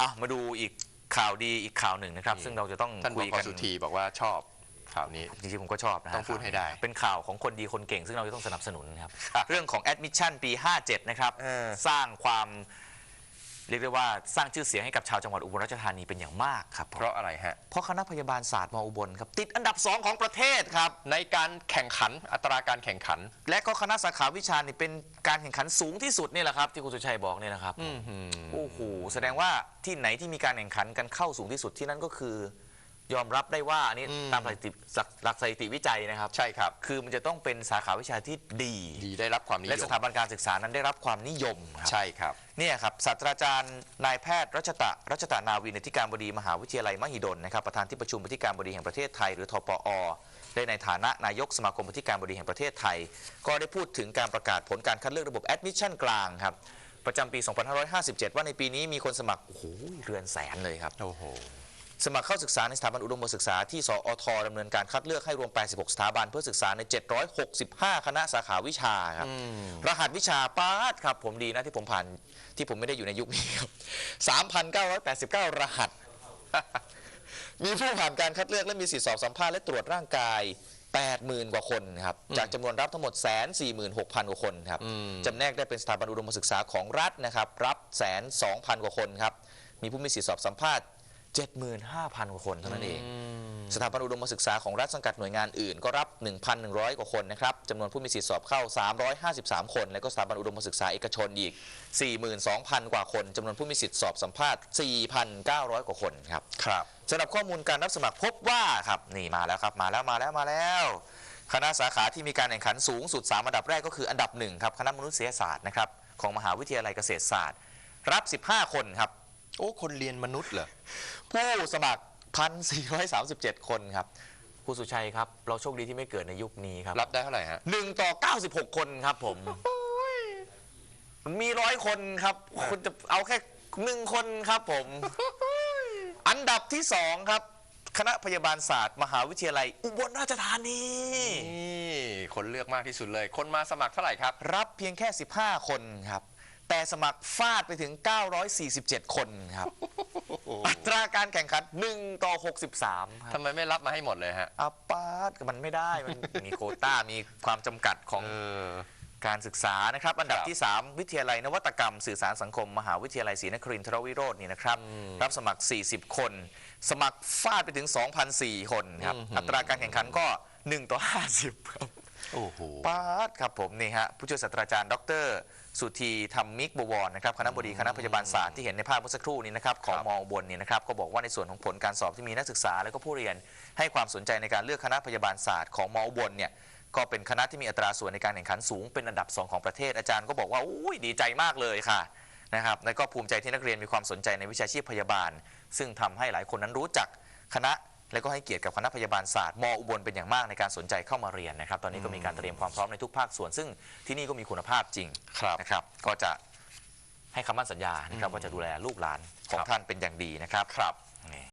อะมาดูอีกข่าวดีอีกข่าวหนึ่งนะครับนี่ซึ่งเราจะต้องท่านบคุอยกกันสุธีบอกว่าชอบข่าวนี้ จริงๆผมก็ชอบนะฮะต้องพูดให้ได้เป็นข่าวของคนดีคนเก่ง ซึ่งเราจะต้องสนับสนุนครับ ครับเรื่องของแอดมิชชั่นปี 57 นะครับ เออ สร้างความ เรียกได้ว่าสร้างชื่อเสียงให้กับชาวจังหวัดอุบลราชธานีเป็นอย่างมากครับเพราะอะไรฮะ เพราะคณะพยาบาลศาสตร์มอุบลครับติดอันดับสองของประเทศครับ ในการแข่งขันอัตราการแข่งขัน และก็คณะสาขาวิชานี่เป็นการแข่งขันสูงที่สุดนี่แหละครับที่คุณสุชัยบอกเนี่ยนะครับอื้อหือโอ้โหแสดงว่าที่ไหนที่มีการแข่งขันกันเข้าสูงที่สุดที่นั่นก็คือ ยอมรับได้ว่าอันนี้อืม ตามหลักสถิติหลักสถิติวิจัยนะครับ ใช่ครับ คือมันจะต้องเป็นสาขาวิชาที่ดี ดีได้รับความนิยและมสถาบันการศึกษานั้นได้รับความนิยมครับ ใช่ครับ เนี่ยครับศาสตราจารย์นายแพทย์รัชตะรัชตะนาวินอธิการบดีมหาวิทยาลัยมหิดลนะครับประธานที่ประชุมอธิการบดีแห่งประเทศไทย หรือทปอ ได้ในฐานะนายกสมาคมอธิการบดีแห่งประเทศไทย ก็ได้พูดถึงการประกาศผลการคัดเลือกระบบแอดมิชชั่นกลางครับประจำปี 2557 ว่าในปีนี้มีคนสมัคร โอ้โหเรือนแสนเลยครับ โอ้โห สมัครเข้าศึกษาในสถาบันอุดมศึกษาที่สอทดำเนินการคัดเลือกให้รวม 86 สถาบันเพื่อศึกษาใน 765 คณะสาขาวิชาครับ รหัสวิชาปาดครับผมดีนะที่ผมผ่านที่ผมไม่ได้อยู่ในยุคนี้ครับ 3,989 รหัส มีผู้ผ่านการคัดเลือกและมีสิทธิสอบสัมภาษณ์และตรวจร่างกาย 80,000 กว่าคนครับ จากจำนวนรับทั้งหมด 146,000 กว่าคนครับอืมจำแนกได้เป็นสถาบันอุดมศึกษาของรัฐนะครับ รับแสน2,000กว่าคนครับ มีผู้มีสิทธิสอบสัมภาษณ์ 75,000 กว่าคนเท่านั้นเอง สถาบันอุดมศึกษาของรัฐสังกัดหน่วยงานอื่นก็รับ 1,100 กว่าคนนะครับจำนวนผู้มีสิทธิสอบเข้า 353 คน และก็สถาบันอุดมศึกษาเอกชนอีก 42,000 กว่าคนจำนวนผู้มีสิทธิสอบสัมภาษณ์ 4,900 กว่าคนครับครับสำหรับข้อมูลการรับสมัครพบว่าครับนี่มาแล้วครับมาแล้วมาแล้วมาแล้วคณะสาขาที่มีการแข่งขันสูงสุด 3 อันดับแรกก็คืออันดับหนึ่งครับคณะมนุษยศาสตร์นะครับของมหาวิทยาลัยเกษตรศาสตร์ รับ 15 คนครับ โอ้ คนเรียนมนุษย์เหรอ ผู้สมัคร 1,437 คนครับ คุณสุชัยครับ เราโชคดีที่ไม่เกิดในยุคนี้ครับรับได้เท่าไหร่ฮะหนึ่งต่อ 96 คนครับผม มีร้อยคนครับ คุณจะเอาแค่หนึ่งคนครับผม อันดับที่สองครับ คณะพยาบาลศาสตร์ มหาวิทยาลัย อุบลราชธานี นี่คนเลือกมากที่สุดเลย คนมาสมัครเท่าไหร่ครับ รับเพียงแค่ 15 คนครับ แต่สมัครฟาดไปถึง 947 คนครับ อัตราการแข่งขัน1ต่อ 63ครับทำไมไม่รับมาให้หมดเลยฮะอาปาร์ตมันไม่ได้มัน มีโควต้ามีความจำกัดของเออ การศึกษานะครับ อันดับครับที่ 3 วิทยาลัยนวัตกรรม สื่อสารสังคม มหาวิทยาลัยศรีนครินทรวิโรจน์นี่นะครับ รับสมัคร 40 คน สมัครฟาดไปถึง 2,004 คนครับอัตราการแข่งขันก็ 1 ต่อ 50ครับ โอ้โหปาดครับผมนี่ฮะผู้ช่วยศาสตราจารย์ ดร สุธีธรรมมิกบวรนะครับคณะบดีคณะพยาบาลศาสตร์ที่เห็นในภาพเมื่อสักครู่นี้นะครับของครับมอบนเนี่ยนะครับก็บอกว่าในส่วนของผลการสอบที่มีนักศึกษา และก็ผู้เรียนให้ความสนใจในการเลือกคณะพยาบาลศาสตร์ของมอบนเนี่ยก็เป็นคณะที่มีอัตราส่วนในการแข่งขันสูงเป็นอันดับสองของประเทศอาจารย์ก็บอกว่าอุ้ยดีใจมากเลยค่ะนะครับและก็ภูมิใจที่นักเรียนมีความสนใจในวิชาชีพพยาบาล ซึ่งทำให้หลายคนนั้นรู้จักคณะ และก็ให้เกียรติกับคณะพยาบาลศาสตร์มอุบลเป็นอย่างมากในการสนใจเข้ามาเรียนนะครับ ตอนนี้ก็มีการเตรียมความพร้อมในทุกภาคส่วน ซึ่งที่นี่ก็มีคุณภาพจริงครับ นะครับ ก็จะให้คำมั่นสัญญานะครับว่าจะดูแลลูกหลานของครับท่านเป็นอย่างดีนะครับ ครับนี่